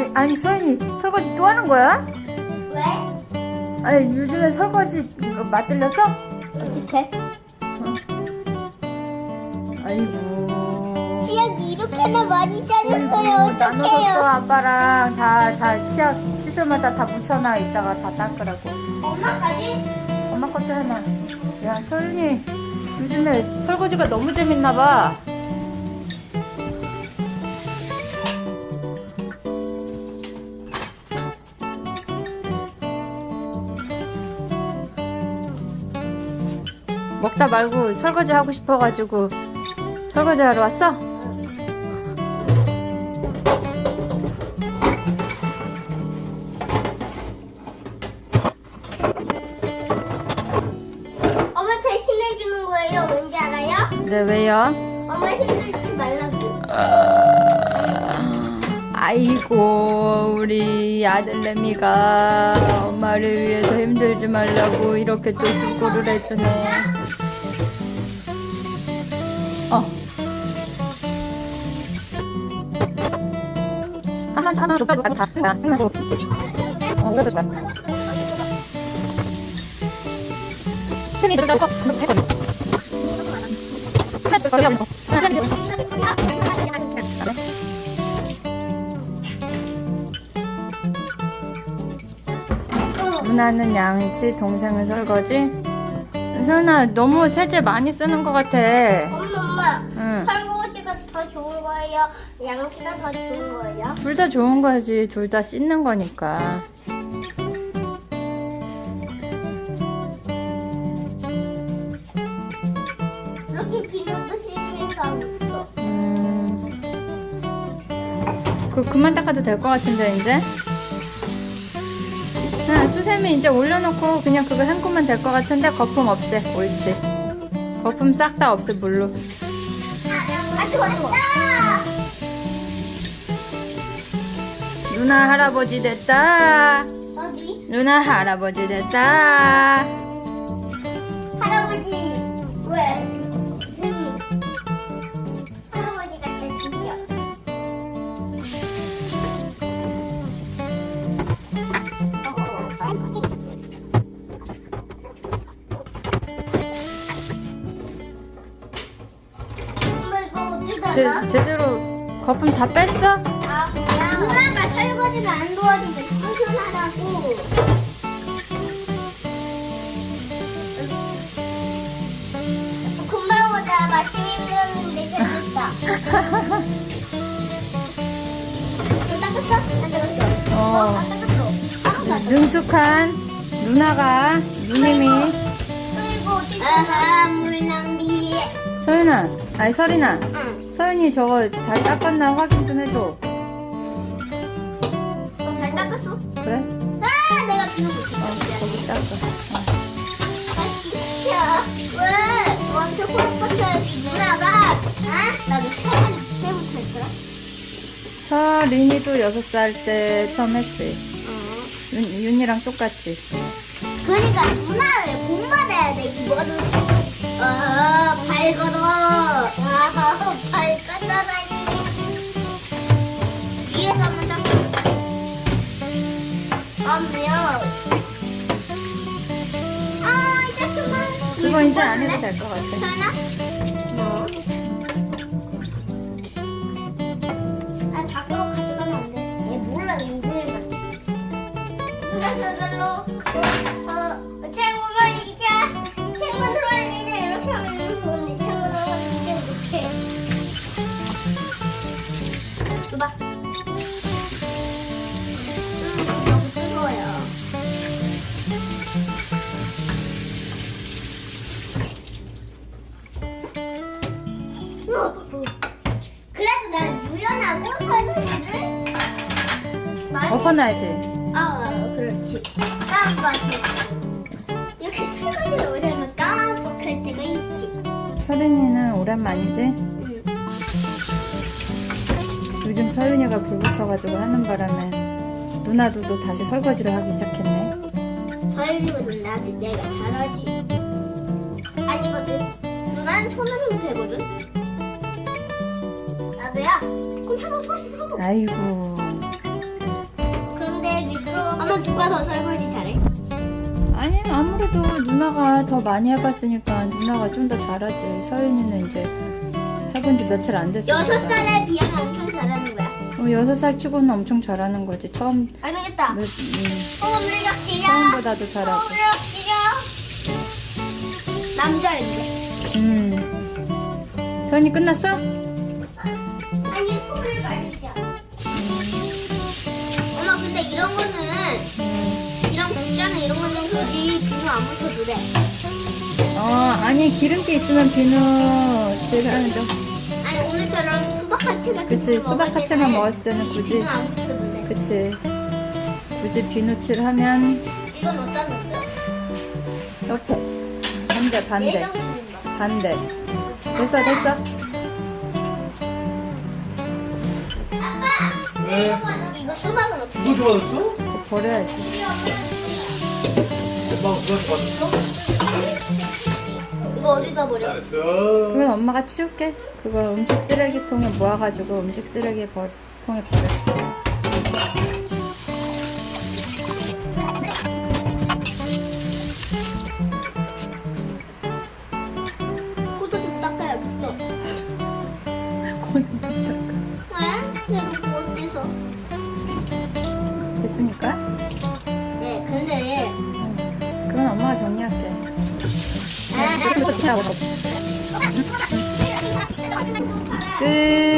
아니, 아니 서윤이 설거지 또 하는 거야? 왜? 아니 요즘에 설거지 이거 맞들렸어? 어떻게? 아이고 치약이 이렇게나 많이 나눠줬어 어떡해요? 아빠랑 다 다 치약 칫솔마다 다 묻혀놔 이따가 다 닦으라고 엄마까지? 엄마 것도 해놔 야 서윤이 요즘에 설거지가 너무 재밌나 봐 먹다 말고 설거지 하고 싶어가지고 설거지 하러 왔어? 엄마 대신해 주는 거예요. 왠지 알아요? 네 왜요? 엄마 힘들지 말라고. 아 이고 우리 아들내미가 엄마를 위해서 힘들지 말라고 이렇게 또 수고를 해주네. 어. 한번 하나 줬다고 다 끝나고. 어 그래도 좋아 쌤이 들어거 했거든 하나 줄 거예요 하나 줄 누나는 양치, 동생은 설거지. 소연아 너무 세제 많이 쓰는 것 같아. 엄마, 엄마. 응. 설거지가 더 좋은 거예요? 양치가 더 좋은 거예요? 둘 다 좋은 거지. 둘 다 씻는 거니까. 이렇게 비누도 흘리면서 하고 있어. 음. 그 그만 닦아도 될 것 같은데 이제. 자, 수세미 이제 올려놓고 그냥 그거 헹구면 될 것 같은데 거품 없애. 옳지. 거품 싹 다 없애 물로. 아, 뜨거, 뜨거. 누나 할아버지 됐다. 어디? 누나 할아버지 됐다. 제, 가나? 제대로 거품 다 뺐어? 아, 그냥 누나가 설거지를 안 도와주는데 청소하라고. 금방 오자. 마침 힘들었는데 재밌다. 너 닦았어? 안 닦았어? 어. 안 닦았어. 아무도 안 닦았어. 능숙한 누나가 누님이 그리고 어디 낭비. 서윤아 아니 설이나 응. 서윤이 저거 잘 닦았나 확인 좀 해줘 너 잘 닦았어? 그래? 아, 내가 비누. 어 거기 닦아 아, 진짜. 왜? 너한테 호흡받쳐야지, 누나가. 아? 나도 처음에 그때부터 했더라. 서린이도 여섯 살 때 처음 했지 어. 윤, 윤이랑 똑같지 그러니까 누나를 본받아야 돼, 이거는. 아, 발 걸어. 아, 발 걷어다니. 위에서 한번 닦고. 아니요. 아, 이제 그만. 그거 이제 안 해도 될 것 같아 설마? 뭐? 아, 밖으로 가져가면 안 돼. 얘 몰라, 웬일이야. 누나 그걸로, 어, 봐. 음, 너무 뜨거워요. 어, 그래도 난 유연하고 설거지를 많이 엎어놔야지 아 그렇지 깜빡이 이렇게 설거지를 오래 하면 깜빡할 때가 있지 서린이는 오랜만이지? 서윤이가 불 붙어가지고 하는 바람에 누나도 또 다시 설거지를 하기 시작했네. 서윤이보다 나한테 내가 잘하지. 아니거든. 누나는 손으로 되거든. 나도야. 그럼 한번 손으로 아이고. 그러면 누가 더 설거지 잘해? 아니 아무래도 누나가 더 많이 해봤으니까 누나가 좀 더 잘하지. 서윤이는 이제 해본 지 며칠 안 됐으니까. 여섯 살에 비하면 엄청. 어, 여섯 살 치고는 엄청 잘하는 거지 처음 안 되겠다. 몇, 음, 시작. 처음보다도 잘하고 시작. 남자인데. 음 서윤이 끝났어? 아니 말리자. 음, 엄마 근데 이런 거는 음. 이런 국자는 이런 거는 굳이 비누 안 묻혀도 돼. 어 아니 기름기 있으면 비누 칠하는 좀 아니 오늘처럼 수박 하체 같은 그치 거 수박 때는 먹었을 때는 굳이 안 돼. 그치 굳이 비누칠 하면 이건 어디다 넣었어? 옆에 반대 반대 내장 쓰는 거. 반대 됐어 됐어 왜? 이거 수박은 어떻게? 누구 좋아졌어? 그거 버려야지 엄마가 누가 좋아졌어? 이거 어디다 버려? 잘했어. 그건 엄마가 치울게 그거 음식 쓰레기통에 모아가지고 음식 쓰레기 벌, 통에 버려 코도 좀 닦아야겠어. 왜? 내가 뭐 어때서? 됐으니까? 네, 근데 그건 엄마가 정리할게 끝